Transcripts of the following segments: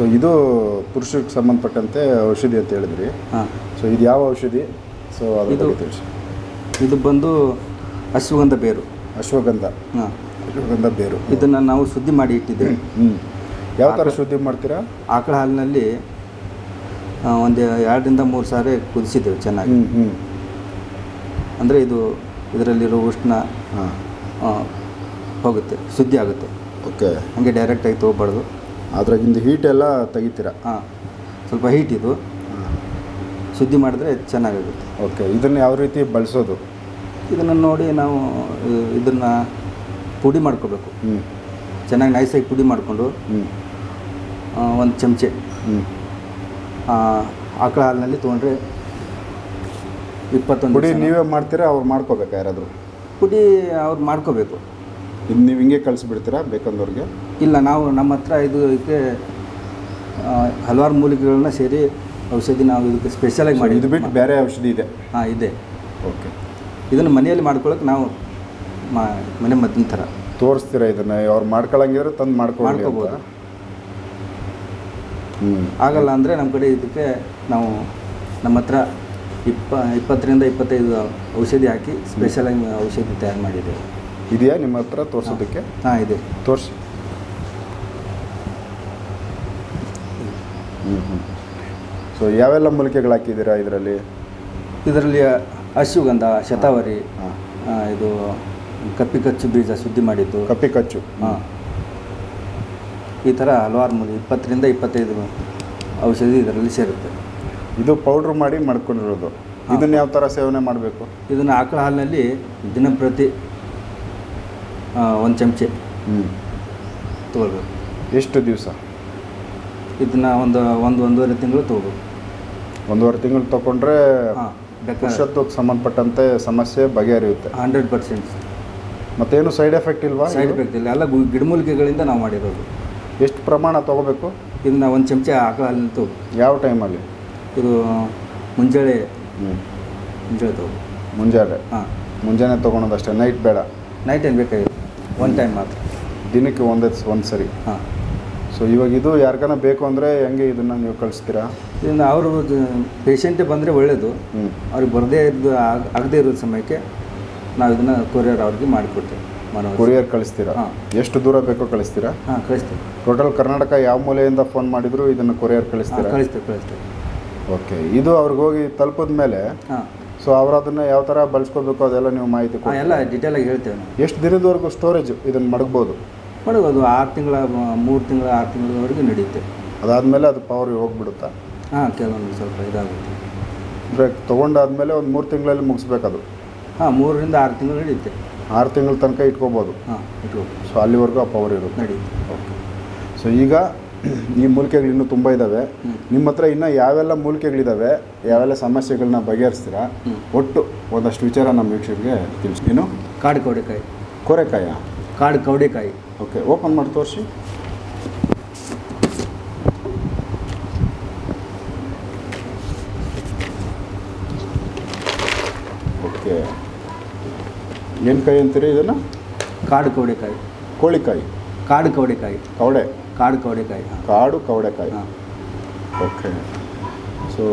So ಇದು ಪುರುಷರಿಗೆ ಸಂಬಂಧಪಟ್ಟಂತೆ ಔಷಧಿ ಅಂತ ಹೇಳಿದ್ರಿ. ಹಾಂ. ಸೊ ಇದು ಯಾವ ಔಷಧಿ? ಸೊ ಅದು ಇದು- ಬಗ್ಗೆ ತಿಳಿಸಿ. ಇದು ಬಂದು ಅಶ್ವಗಂಧ ಬೇರು. ಅಶ್ವಗಂಧ. ಹಾಂ. ಅಶ್ವಗಂಧ ಬೇರು. ಇದನ್ನು ನಾವು ಶುದ್ಧಿ ಮಾಡಿ ಇಟ್ಟಿದ್ದೇವೆ. ಹ್ಞೂ ಯಾವ ಥರ ಶುದ್ಧಿ ಮಾಡ್ತೀರಾ? ಆಕಳ ಹಾಲಿನಲ್ಲಿ ಆ, ಒಂದು ಎರಡರಿಂದ ಮೂರು ಸಾರಿ ಕುದಿಸಿದ್ದೇವೆ ಚೆನ್ನಾಗಿ. ಹ್ಞೂ ಹ್ಞೂ ಅಂದರೆ ಇದು ಇದರಲ್ಲಿರೋ ಉಷ್ಣ ಹಾಂ. ಆ, ಹೋಗುತ್ತೆ ಶುದ್ಧಿ ಆಗುತ್ತೆ. ಓಕೆ. ಹಾಗೆ ಡೈರೆಕ್ಟಾಗಿ ತೊಗೋಬಾರ್ದು. ಅದ್ರಾಗಿಂದ ಹೀಟ್ ಎಲ್ಲ ತೆಗಿತೀರ? ಹಾಂ ಸ್ವಲ್ಪ ಹೀಟ್ ಇದು. ಶುದ್ಧಿ ಮಾಡಿದ್ರೆ ಚೆನ್ನಾಗಾಗುತ್ತೆ ಓಕೆ ಇದನ್ನು ಯಾವ ರೀತಿ ಬಳಸೋದು? ಇದನ್ನು ನೋಡಿ ನಾವು ಇದನ್ನು ಪುಡಿ ಮಾಡ್ಕೋಬೇಕು. ಹ್ಞೂ ಚೆನ್ನಾಗಿ ನೈಸಾಗಿ ಪುಡಿ ಮಾಡಿಕೊಂಡು ಹ್ಞೂ ಒಂದು ಚಮಚೆ. ಹ್ಞೂ ಆಕಳ ಹಾಲಿನಲ್ಲಿ ತೊಗೊಂಡ್ರೆ ಇಪ್ಪತ್ತೊಂದು ಪುಡಿ ನೀವೇ ಮಾಡ್ತೀರಾ ಅವ್ರು ಮಾಡ್ಕೋಬೇಕಾ ಯಾರಾದರೂ? ಪುಡಿ ಅವ್ರು ಮಾಡ್ಕೋಬೇಕು. ಇದು ನೀವು ಹಿಂಗೆ ಕಳಿಸ್ಬಿಡ್ತೀರಾ ಬೇಕಂದವ್ರಿಗೆ? ಇಲ್ಲ ನಾವು ನಮ್ಮ ಹತ್ರ ಇದು ಇದಕ್ಕೆ ಹಲವಾರು ಮೂಲಿಕೆಗಳನ್ನ ಸೇರಿ ಔಷಧಿ ನಾವು ಇದಕ್ಕೆ ಸ್ಪೆಷಲಾಗಿ ಮಾಡಿ ಇದು ಬಿಟ್ಟು ಬೇರೆ ಔಷಧಿ ಇದೆ? ಹಾಂ ಇದೆ. ಓಕೆ. ಇದನ್ನು ಮನೆಯಲ್ಲಿ ಮಾಡ್ಕೊಳಕ್ಕೆ ನಾವು ಮಾ ಮನೆ ಮದ್ದಿನ ಥರ. ತೋರಿಸ್ತೀರಾ ಇದನ್ನು? ಅವ್ರು ಮಾಡ್ಕೊಳಂಗಿದ್ರೆ ತಂದು ಮಾಡ್ಕೋಬೋದು. ಹ್ಞೂ ಆಗಲ್ಲ ಅಂದರೆ ನಮ್ಮ ಕಡೆ ಇದಕ್ಕೆ ನಾವು ನಮ್ಮ ಹತ್ರ ಇಪ್ಪ ಇಪ್ಪತ್ತರಿಂದ ಇಪ್ಪತ್ತೈದು ಔಷಧಿ ಹಾಕಿ ಸ್ಪೆಷಲಾಗಿ ಔಷಧಿ ತಯಾರು ಮಾಡಿದ್ದೇವೆ. ಇದೆಯಾ ನಿಮ್ಮ ಹತ್ರ ತೋರಿಸೋದಕ್ಕೆ? ಹಾಂ ಇದೆ. ತೋರಿಸಿ ಹ್ಞೂ ಹ್ಞೂ ಸೊ ಯಾವೆಲ್ಲ ಮೂಲಿಕೆಗಳು ಹಾಕಿದ್ದೀರಾ ಇದರಲ್ಲಿ? ಇದರಲ್ಲಿ ಅಶ್ವಗಂಧ ಶತಾವರಿ ಇದು ಕಪ್ಪಿ ಕಚ್ಚು ಬೀಜ ಶುದ್ಧಿ ಮಾಡಿದ್ದು. ಕಪ್ಪಿ ಕಚ್ಚು. ಹಾಂ. ಈ ಥರ ಹಲವಾರು ಮೂಲಿ ಇಪ್ಪತ್ತರಿಂದ ಇಪ್ಪತ್ತೈದು ಔಷಧಿ ಇದರಲ್ಲಿ ಸೇರುತ್ತೆ. ಇದು ಪೌಡ್ರ್ ಮಾಡಿ ಮಾಡ್ಕೊಂಡಿರೋದು. ಇದನ್ನು ಯಾವ ಥರ ಸೇವನೆ ಮಾಡಬೇಕು? ಇದನ್ನು ಆಕಳ ಹಾಲಿನಲ್ಲಿ ದಿನಂಪ್ರತಿ ಒಂದು ಚಮಚೆ ಹ್ಞೂ ತೊಗೊಳ್ಬೇಕು. ಎಷ್ಟು ದಿವಸ? ಇದನ್ನು ಒಂದು ಒಂದು ಒಂದೂವರೆ ತಿಂಗಳು ತಗೋಬೇಕು. ಒಂದೂವರೆ ತಿಂಗಳು ತಗೊಂಡ್ರೆ ಹಾಂ ಪುರುಷತ್ವಕ್ಕೆ ಸಂಬಂಧಪಟ್ಟಂತೆ ಸಮಸ್ಯೆ ಬಗೆಹರಿಯುತ್ತೆ. Hundred percent. ಮತ್ತೇನು ಸೈಡ್ ಎಫೆಕ್ಟ್ ಇಲ್ವಾ ಸೈಡ್ ಎಫೆಕ್ಟ್ ಇಲ್ಲ. ಎಲ್ಲ ಗು- ಗಿಡಮೂಲಿಕೆಗಳಿಂದ ನಾವು ಮಾಡಿರೋದು. ಎಷ್ಟು ಪ್ರಮಾಣ ತೊಗೋಬೇಕು? ಇದನ್ನ ಒಂದು ಚಮಚ ಆಕಳ ಹಾಲಿನ ತಗೋ ಯಾವ ಟೈಮಲ್ಲಿ? ಇದು ಮುಂಜಾನೆ ಹ್ಞೂ ಮುಂಜಾನೆ ತಗೋ ಮುಂಜಾನೆ ಹಾಂ. ಮುಂಜಾನೆ ತೊಗೊಳೋದಷ್ಟೇ ನೈಟ್ ಬೇಡ? ನೈಟ್ ಏನು ಬೇಕಾಗಿತ್ತು? ಒನ್ ಟೈಮ್ ಮಾತ್ರ. ದಿನಕ್ಕೆ ಒಂದೇ ಒಂದು ಸರಿ ಹಾಂ. ಸೊ ಇವಾಗ ಇದು ಯಾರಿಗಾನ ಬೇಕು ಅಂದರೆ ಹೆಂಗೆ ಇದನ್ನು ನೀವು ಕಳಿಸ್ತೀರಾ? ಇದನ್ನು ಅವರು ಪೇಷಂಟೇ ಬಂದರೆ ಒಳ್ಳೆಯದು ಅವ್ರಿಗೆ ಬರದೇ ಇದ್ದು ಆಗದೇ ಇರೋ ಸಮಯಕ್ಕೆ ನಾವು ಇದನ್ನು ಕೊರಿಯರ್ ಅವ್ರಿಗೆ ಮಾಡಿಕೊಡ್ತೀವಿ ಮನೋ ಕೊರಿಯರ್ ಕಳಿಸ್ತೀರಾ? ಹಾಂ. ಎಷ್ಟು ದೂರ ಬೇಕೋ ಕಳಿಸ್ತೀರಾ? ಹಾಂ ಕಳಿಸ್ತೀವಿ. ಟೋಟಲ್ ಕರ್ನಾಟಕ ಯಾವ ಮೂಲೆಯಿಂದ ಫೋನ್ ಮಾಡಿದ್ರು ಇದನ್ನು ಕೊರಿಯರ್ ಕಳಿಸ್ತೀರಾ? ಕಳಿಸ್ತೀವಿ ಕಳಿಸ್ತೀವಿ. ಓಕೆ ಇದು ಅವ್ರಿಗೆ ಹೋಗಿ ತಲುಪಿದ ಮೇಲೆ ಹಾಂ. ಸೊ ಅವರು ಅದನ್ನು ಯಾವ ಥರ ಬಳಸ್ಕೋಬೇಕು ಅದೆಲ್ಲ ನೀವು ಮಾಹಿತಿ ಎಲ್ಲ ಡೀಟೇಲಾಗಿ ಹೇಳ್ತೇವೆ ಎಷ್ಟು ದಿನದವರೆಗೂ ಸ್ಟೋರೇಜ್ ಇದನ್ನು ಮಡಗ್ಬೋದು? ಮಾಡ್ಬೋದು ಆರು ತಿಂಗಳ ಮೂರು ತಿಂಗಳ ಆರು ತಿಂಗಳವರೆಗೂ ನಡೆಯುತ್ತೆ ಅದಾದಮೇಲೆ ಅದು ಪವರ್ ಹೋಗ್ಬಿಡುತ್ತಾ? ಹಾಂ ಕೆಲವೊಂದು ಸ್ವಲ್ಪ ಇದಾಗುತ್ತೆ. ಅಂದರೆ ತೊಗೊಂಡಾದ್ಮೇಲೆ ಒಂದು ಮೂರು ತಿಂಗಳಲ್ಲಿ ಮುಗಿಸ್ಬೇಕದು? ಹಾಂ ಮೂರರಿಂದ ಆರು ತಿಂಗಳು ನಡೆಯುತ್ತೆ ಆರು ತಿಂಗಳ ತನಕ ಇಟ್ಕೋಬೋದು? ಹಾಂ ಇಟ್ಕೋಬೋದು. ಸೊ ಅಲ್ಲಿವರೆಗೂ ಆ ಪವರ್ ಇರುತ್ತೆ. ನಡೆಯುತ್ತೆ ಓಕೆ ಸೊ ಈಗ ಈ ಮೂಲಿಕೆಗಳು ಇನ್ನೂ ತುಂಬ ಇದ್ದಾವೆ. ನಿಮ್ಮ ಹತ್ರ ಇನ್ನೂ ಯಾವೆಲ್ಲ ಮೂಲಿಕೆಗಳಿದ್ದಾವೆ ಯಾವೆಲ್ಲ ಸಮಸ್ಯೆಗಳನ್ನ ಬಗೆಹರಿಸ್ತೀರಾ? ಒಟ್ಟು ಒಂದಷ್ಟು ವಿಚಾರ ನಮ್ಮ ವೀಕ್ಷಕರಿಗೆ ತಿಳಿಸ್ತೀನಿ ಏನು? ಕಾಡು ಕೌಡೆಕಾಯಿ. ಕೋರೆಕಾಯ. ಕಾಡು ಕವಡೆಕಾಯಿ ಓಕೆ ಓಪನ್ ಮಾಡಿ ತೋರಿಸಿ. ಓಕೆ ಏನು ಕಾಯಿ ಅಂತೀರಿ ಇದನ್ನು? ಕಾಡು ಕವಡೆಕಾಯಿ ಕೋಳಿಕಾಯಿ. ಕಾಡು ಕವಡೆಕಾಯಿ ಕವಡೆ. ಕಾಡು ಕವಡೆಕಾಯಿ ಕಾಡು ಕವಡೆಕಾಯಿ ಹಾಂ. ಓಕೆ ಸೊ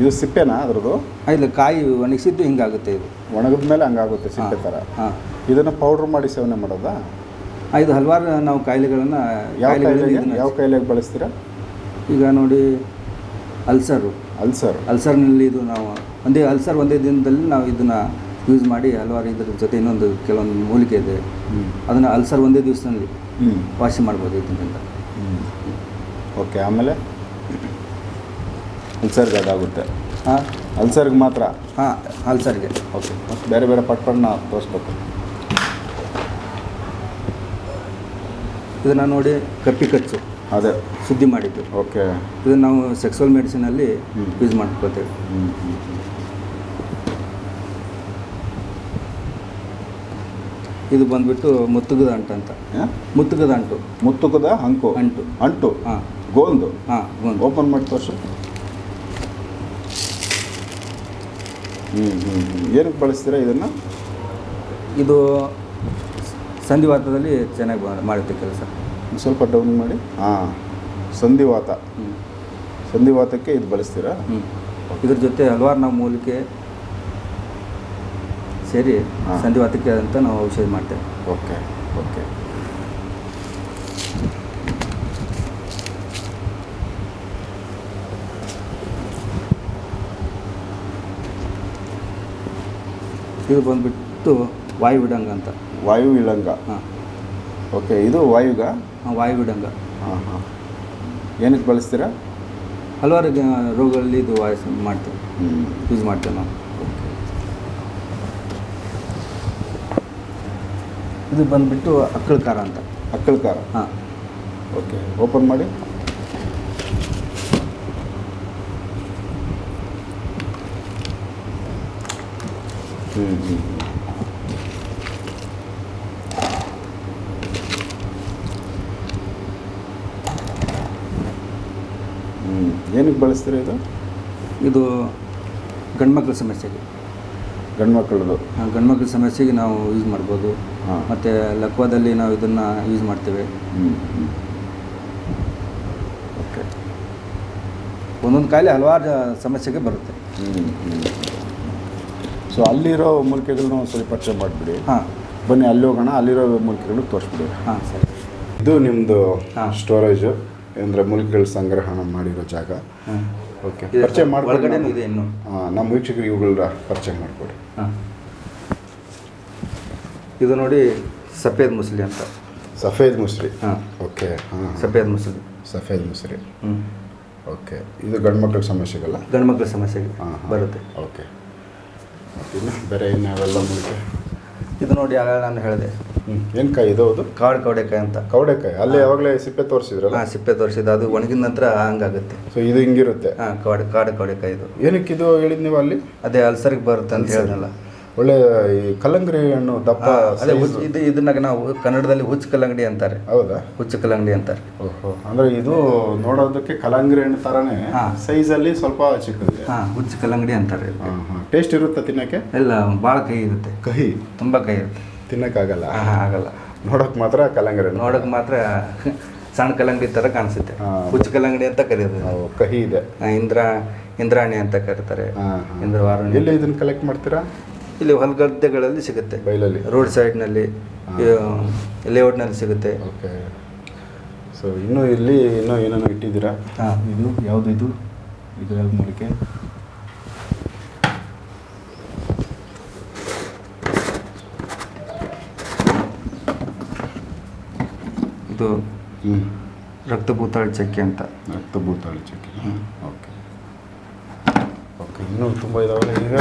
ಇದು ಸಿಪ್ಪೆನಾ ಅದ್ರದ್ದು? ಇಲ್ಲ ಕಾಯಿ ಒಣಗಿಸಿದ್ದು ಹಿಂಗಾಗುತ್ತೆ ಇದು. ಒಣಗಿದ ಮೇಲೆ ಹಂಗಾಗುತ್ತೆ ಸಿಪ್ಪೆ ಥರ ಹಾಂ. ಇದನ್ನು ಪೌಡ್ರ್ ಮಾಡಿ ಸೇವನೆ ಮಾಡೋದಾ? ಇದು ಹಲವಾರು ನಾವು ಕಾಯಿಲೆಗಳನ್ನು ಯಾವ ಕಾಯಿಲೆಗೆ? ಇದನ್ನ- ಯಾವ ಕಾಯಿಲೆಗೆ ಬಳಸ್ತೀರಾ? ಈಗ ನೋಡಿ ಅಲ್ಸರು. ಅಲ್ಸರ್. ಅಲ್ಸರ್ನಲ್ಲಿ ಇದು ನಾವು ಒಂದೇ ಅಲ್ಸರ್ ಒಂದೇ ದಿನದಲ್ಲಿ ನಾವು ಇದನ್ನು ಯೂಸ್ ಮಾಡಿ ಹಲವಾರು ಇದ್ರ ಜೊತೆ ಇನ್ನೊಂದು ಕೆಲವೊಂದು ಮೂಲಿಕೆ ಇದೆ. ಅದನ್ನು ಅಲ್ಸರ್ ಒಂದೇ ದಿವಸದಲ್ಲಿ ವಾಸಿ ಮಾಡ್ಬೋದು ಇದರಿಂದ ಓಕೆ ಆಮೇಲೆ? ಅಲ್ಸರ್ಗೆ ಅದಾಗುತ್ತೆ. ಹಾಂ. ಅಲ್ಸರ್ಗೆ ಮಾತ್ರ? ಹಾಂ ಅಲ್ಸರ್ಗೆ. ಓಕೆ ಬೇರೆ ಬೇರೆ ಬೇರೆ ಪಟ್ಪಣ್ಣ ತೋರಿಸ್ಬೇಕು. ಇದನ್ನು ನೋಡಿ ಕಪ್ಪಿ ಕಚ್ಚು. ಅದೇ. ಸುದ್ದಿ ಮಾಡಿದ್ದು. ಓಕೆ. ಇದನ್ನು ನಾವು ಸೆಕ್ಸುವಲ್ ಮೆಡಿಸಿನಲ್ಲಿ ಅಲ್ಲಿ ಯೂಸ್ ಮಾಡ್ಕೊತೇವೆ ಇದು ಬಂದ್ಬಿಟ್ಟು ಮುತ್ತುಗದ ಅಂಟು ಅಂತ. ಮುತ್ತುಗದ ಅಂಟು. ಮುತ್ತುಗದ ಅಂಕು. ಅಂಟು. ಅಂಟು. ಹಾಂ. ಗೋಂದು. ಹಾಂ ಗೋಂದು. ಓಪನ್ ಮಾಡಿ ತೋರಿಸು. ಹ್ಞೂ ಹ್ಞೂ ಹ್ಞೂ ಏನಕ್ಕೆ ಬಳಸ್ತೀರಾ ಇದನ್ನು? ಇದು ಸಂಧಿವಾತದಲ್ಲಿ ಚೆನ್ನಾಗಿ ಮಾಡುತ್ತೆ ಕೆಲಸ. ಸ್ವಲ್ಪ ಡೌನ್ ಮಾಡಿ ಹಾಂ ಸಂಧಿವಾತ. ಹ್ಞೂ ಸಂಧಿವಾತಕ್ಕೆ ಇದು ಬಳಸ್ತೀರಾ? ಹ್ಞೂ ಇದ್ರ ಜೊತೆ ಹಲವಾರು ನಾವು ಮೂಲಿಕೆ ಸೇರಿ. ಸಂಧಿವಾತಕ್ಕೆ ಅಂತ ನಾವು ಔಷಧಿ ಮಾಡ್ತೇವೆ. Okay okay. ಇದು ಬಂದುಬಿಟ್ಟು ವಾಯು ವಿಡಂಗ ಅಂತ. ವಾಯು ವಿಳಂಗ ಹಾಂ. ಓಕೆ ಇದು ವಾಯುಗ? ವಾಯು ವಿಡಂಗ ಹಾಂ ಹಾಂ. ಏನಕ್ಕೆ ಬಳಸ್ತೀರಾ? ಹಲವಾರು ರೋಗಗಳಲ್ಲಿ ಇದು ವಾಯ್ಸ್ ಮಾಡ್ತೇವೆ. ಹ್ಞೂ ಯೂಸ್ ಮಾಡ್ತೇವೆ ನಾವು. ಇದು ಬಂದುಬಿಟ್ಟು ಅಕ್ಕಳ ಖಾರ ಅಂತ. ಅಕ್ಕಳ ಖಾರ ಹಾಂ. ಓಕೆ ಓಪನ್ ಮಾಡಿ. ಹ್ಞೂ ಹ್ಞೂ ಹ್ಞೂ ಏನಕ್ಕೆ ಬಳಸ್ತೀರಿ ಇದು? ಇದು ಗಂಡ್ಮಕ್ಳ ಸಮಸ್ಯೆಗೆ. ಗಂಡು ಮಕ್ಕಳದು ಆ, ಗಂಡ್ಮಕ್ಳ ಸಮಸ್ಯೆಗೆ ನಾವು ಯೂಸ್ ಮಾಡ್ಬೋದು. ಹಾಂ. ಮತ್ತು ಲಕ್ವಾದಲ್ಲಿ ನಾವು ಇದನ್ನು ಯೂಸ್ ಮಾಡ್ತೇವೆ. ಓಕೆ. ಒಂದೊಂದು ಕಾಯಿಲೆ ಹಲವಾರು ಸಮಸ್ಯೆಗೆ ಬರುತ್ತೆ. ಸೊ ಅಲ್ಲಿರೋ ಮೂಲಿಕೆಗಳನ್ನ ಒಂದು ಸ್ವಲ್ಪ ಪರಿಚಯ ಮಾಡಿಬಿಡಿ. ಹಾಂ. ಬನ್ನಿ ಅಲ್ಲಿ ಹೋಗೋಣ ಅಲ್ಲಿರೋ ಮೂಲಿಕೆಗಳು ತೋರಿಸ್ಬಿಡಿ. ಹಾಂ ಸರಿ. ಇದು ನಿಮ್ಮದು ಹಾ. ಸ್ಟೋರೇಜು ಅಂದರೆ ಮೂಲಿಕೆಗಳ ಸಂಗ್ರಹಣ ಮಾಡಿರೋ ಜಾಗ. ಹಾಂ. ಓಕೆ. ಪರಿಚಯ ಮಾಡ್ಕೊಡಿ ಇದೆ ಇನ್ನು? ನಮ್ಮ ವೀಕ್ಷಕರಿಗೆ ಇವುಗಳ ಪರಿಚಯ ಮಾಡಿಕೊಡಿ. ಹಾಂ. ಇದು ನೋಡಿ ಸಫೇದ್ ಮುಸ್ಲಿ ಅಂತ. ಸಫೇದ್ ಮುಸ್ರಿ ಹಾಂ. ಓಕೆ. ಹಾಂ. ಸಫೇದ್ ಮುಸ್ಲಿ. ಸಫೇದ್ ಮುಸ್ರಿ ಹ್ಞೂ ಓಕೆ. ಇದು ಗಂಡು ಮಕ್ಕಳ ಸಮಸ್ಯೆಗಲ್ಲ? ಗಂಡ್ಮಕ್ಳ ಸಮಸ್ಯೆಗೆ ಹಾಂ ಹಾಂ. ಬರುತ್ತೆ. ಓಕೆ. ಇನ್ನು ಬೇರೆ ಇನ್ಯಾವೆಲ್ಲ ಮೂಲಿಕೆ? ಇದು ನೋಡಿ ಆಗ ನಾನು ಹೇಳಿದೆ. ಏನು ಕಾಯಿ ಇದು ಅದು? ಕಾಡು ಕವಡೆಕಾಯಿ ಅಂತ. ಕವಡೆಕಾಯಿ ಅಲ್ಲಿ ಯಾವಾಗಲೇ ಸಿಪ್ಪೆ ತೋರಿಸಿದ್ರಲ್ಲ? ಹಾಂ ಸಿಪ್ಪೆ ತೋರಿಸಿದ್ದು. ಅದು ಒಣಗಿದ ನಂತರ ಹಂಗಾಗುತ್ತೆ. ಸೊ ಇದು ಹಿಂಗಿರುತ್ತೆ? ಹಾಂ ಕಾಡು ಕಾಡು ಕವಡೆಕಾಯಿ ಇದು. ಏನಕ್ಕೆ ಇದು ಹೇಳಿದ್ ನೀವು ಅಲ್ಲಿ? ಅದೇ ಅಲ್ಸರ್ಗೆ ಬರುತ್ತೆ ಅಂತ ಹೇಳಿದ್ನಲ್ಲ ಒಳ್ಳೆ ಈ ಕಲ್ಲಂಗಡಿ ಹಣ್ಣು ದಪ್ಪ ಅದೇ. ಹುಚ್ಚ ಇದು ಇದನ್ನ ನಾವು ಕನ್ನಡದಲ್ಲಿ ಹುಚ್ಚು ಕಲ್ಲಂಗಡಿ ಅಂತಾರೆ. ಹೌದಾ? ಹುಚ್ಚು ಕಲ್ಲಂಗಡಿ ಅಂತಾರೆ. ಓಹೋ ಅಂದ್ರೆ ಇದು ನೋಡೋದಕ್ಕೆ ಕಲ್ಲಂಗಡಿ ಹಣ್ಣು ತರಾನೇ ಸೈಜ್ ಅಲ್ಲಿ ಸ್ವಲ್ಪ ಚಿಕ್ಕದಿದೆ. ಹಾಂ ಹುಚ್ಚು ಕಲ್ಲಂಗಡಿ ಅಂತಾರೆ ಟೇಸ್ಟ್ ಇರುತ್ತೆ ತಿನ್ನಕ್ಕೆ? ಇಲ್ಲ ಭಾಳ ಕೈ ಇರುತ್ತೆ. ಕಹಿ? ತುಂಬಾ ಕೈ ಇರುತ್ತೆ. ತಿನ್ನಕ್ಕಾಗಲ್ಲ. ಆಗಲ್ಲ ಆಗಲ್ಲ. ನೋಡಕ್ ಮಾತ್ರ ಕಲ್ಲಂಗಡಿ ನೋಡೋಕೆ ಮಾತ್ರ ಸಣ್ಣ ಕಲ್ಲಂಗಡಿ ಥರ ಕಾಣಿಸುತ್ತೆ. ಹುಚ್ಚು ಕಲ್ಲಂಗಡಿ ಅಂತ ಕರೆಯೋದು ಕಹಿ ಇದೆ. ಆ, ಇಂದ್ರ ಇಂದ್ರಾಣಿ ಅಂತ ಕರೀತಾರೆ. ಇಂದ್ರ ವಾರಣಿ. ಇಂದ್ರವಾರುಣಿ ಎಲ್ಲಿ ಇದನ್ನ ಕಲೆಕ್ಟ್ ಮಾಡ್ತೀರಾ? ಇಲ್ಲಿ ಹೊಲಗದ್ದೆಗಳಲ್ಲಿ ಸಿಗುತ್ತೆ. ಬೈಲಲ್ಲಿ ರೋಡ್ ಸೈಡ್ನಲ್ಲಿ ಲೇಔಟ್ನಲ್ಲಿ ಸಿಗುತ್ತೆ. ಓಕೆ. ಸೊ ಇನ್ನೂ ಇಲ್ಲಿ ಇನ್ನೂ ಏನೇನೋ ಇಟ್ಟಿದ್ದೀರಾ? ಹಾಂ. ಇದು ಯಾವುದು ಇದು? ಇದು ಯಾವ್ದು ಮೂಲಿಕೆ ಇದು ರಕ್ತ ಭೂತಾಳ ಚಕ್ಕೆ ಅಂತ. ರಕ್ತಭೂತಾಳಿ ಚಕ್ಕೆ. ಓಕೆ. ಓಕೆ ಇನ್ನೂ ತುಂಬ ಇದಾವೆ ಈಗ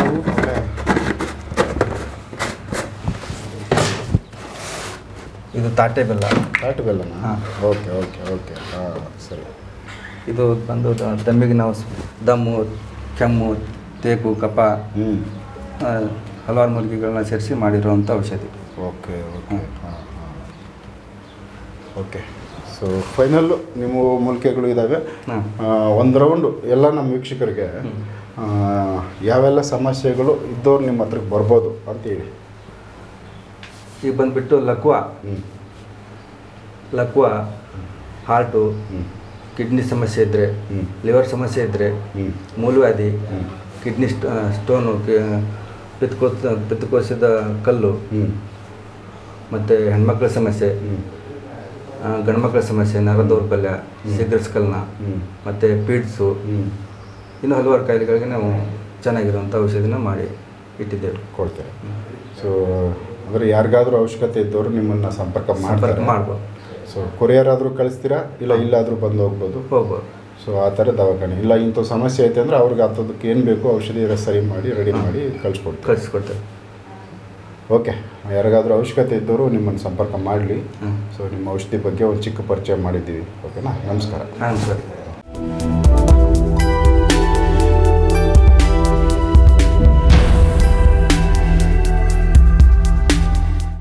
ಇದು ತಾಟೆ ಬೆಲ್ಲ. ತಾಟೆ ಬೆಲ್ಲನಾ? ಹಾ. Okay okay okay. ಹಾಂ ಸರಿ. ಇದು ಬಂದು ದಮ್ಮಿಗೆ ನಾವು ದಮ್ಮು ಕೆಮ್ಮು ತೇಕು ಕಪ ಹಲವಾರು ಮೂಲಿಕೆಗಳನ್ನ ಸೇರಿಸಿ ಮಾಡಿರುವಂಥ ಔಷಧಿ. Okay okay. ಹಾಂ. ಓಕೆ. ಸೊ ಫೈನಲ್ಲು ನಿಮ್ಮ ಮೂಲಿಕೆಗಳು ಇದ್ದಾವೆ ಒಂದು ರೌಂಡು ಎಲ್ಲ ನಮ್ಮ ವೀಕ್ಷಕರಿಗೆ ಯಾವೆಲ್ಲ ಸಮಸ್ಯೆಗಳು ಇದ್ದವ್ರು ನಿಮ್ಮ ಹತ್ರಕ್ಕೆ ಬರ್ಬೋದು ಅಂತೇಳಿ. ಈಗ ಬಂದುಬಿಟ್ಟು ಲಕ್ವ. ಹ್ಞೂ ಲಕ್ವ ಹಾರ್ಟು ಹ್ಞೂ ಕಿಡ್ನಿ ಸಮಸ್ಯೆ ಇದ್ದರೆ ಹ್ಞೂ ಲಿವರ್ ಸಮಸ್ಯೆ ಇದ್ದರೆ ಹ್ಞೂ ಮೂಲವ್ಯಾಧಿ ಹ್ಞೂ ಕಿಡ್ನಿ ಸ್ಟ ಸ್ಟೋನು ಪಿತ್ತಕೋಶ ಪಿತ್ಕೋಸಿದ ಕಲ್ಲು ಹ್ಞೂ ಮತ್ತು ಹೆಣ್ಮಕ್ಳ ಸಮಸ್ಯೆ ಗಂಡ್ಮಕ್ಳ ಸಮಸ್ಯೆ ನರ ದೌರ್ಬಲ್ಯ ಹ್ಞೂ ಮತ್ತು ಪೀಡ್ಸು. ಇನ್ನು ಹಲವಾರು ಕಾಯಿಲೆಗಳಿಗೆ ನಾವು ಚೆನ್ನಾಗಿರುವಂಥ ಔಷಧಿನ ಮಾಡಿ ಇಟ್ಟಿದ್ದೇವೆ. ಕೊಡ್ತೇವೆ. ಸೊ ಅಂದರೆ ಯಾರಿಗಾದ್ರೂ ಅವಶ್ಯಕತೆ ಇದ್ದವರು ನಿಮ್ಮನ್ನು ಸಂಪರ್ಕ ಮಾಡ್ತಾರೆ. ಮಾಡ್ಬೋದು. ಸೊ ಕೊರಿಯರ್ ಆದರೂ ಕಳಿಸ್ತೀರಾ? ಇಲ್ಲ ಇಲ್ಲಾದರೂ ಬಂದು ಹೋಗ್ಬೋದು? ಹೋಗ್ಬೋದು. ಸೊ ಆ ಥರ ದವಾಖಾನೆ. ಇಲ್ಲ ಇಂಥ ಸಮಸ್ಯೆ ಐತೆ ಅಂದರೆ ಅವ್ರಿಗೆ ಅಂಥದಕ್ಕೆ ಏನು ಬೇಕು ಔಷಧಿ ಎಲ್ಲ ಸರಿ ಮಾಡಿ ರೆಡಿ ಮಾಡಿ ಕಳಿಸ್ಕೊಡ್ತೀವಿ. ಕಳಿಸ್ಕೊಡ್ತೇವೆ. ಓಕೆ. ಯಾರಿಗಾದರೂ ಅವಶ್ಯಕತೆ ಇದ್ದವರು ನಿಮ್ಮನ್ನು ಸಂಪರ್ಕ ಮಾಡಲಿ. ಸೊ ನಿಮ್ಮ ಔಷಧಿ ಬಗ್ಗೆ ಒಂದು ಚಿಕ್ಕ ಪರಿಚಯ ಮಾಡಿದ್ದೀವಿ. ಓಕೆನಾ? ನಮಸ್ಕಾರ. ನಮಸ್ಕಾರ.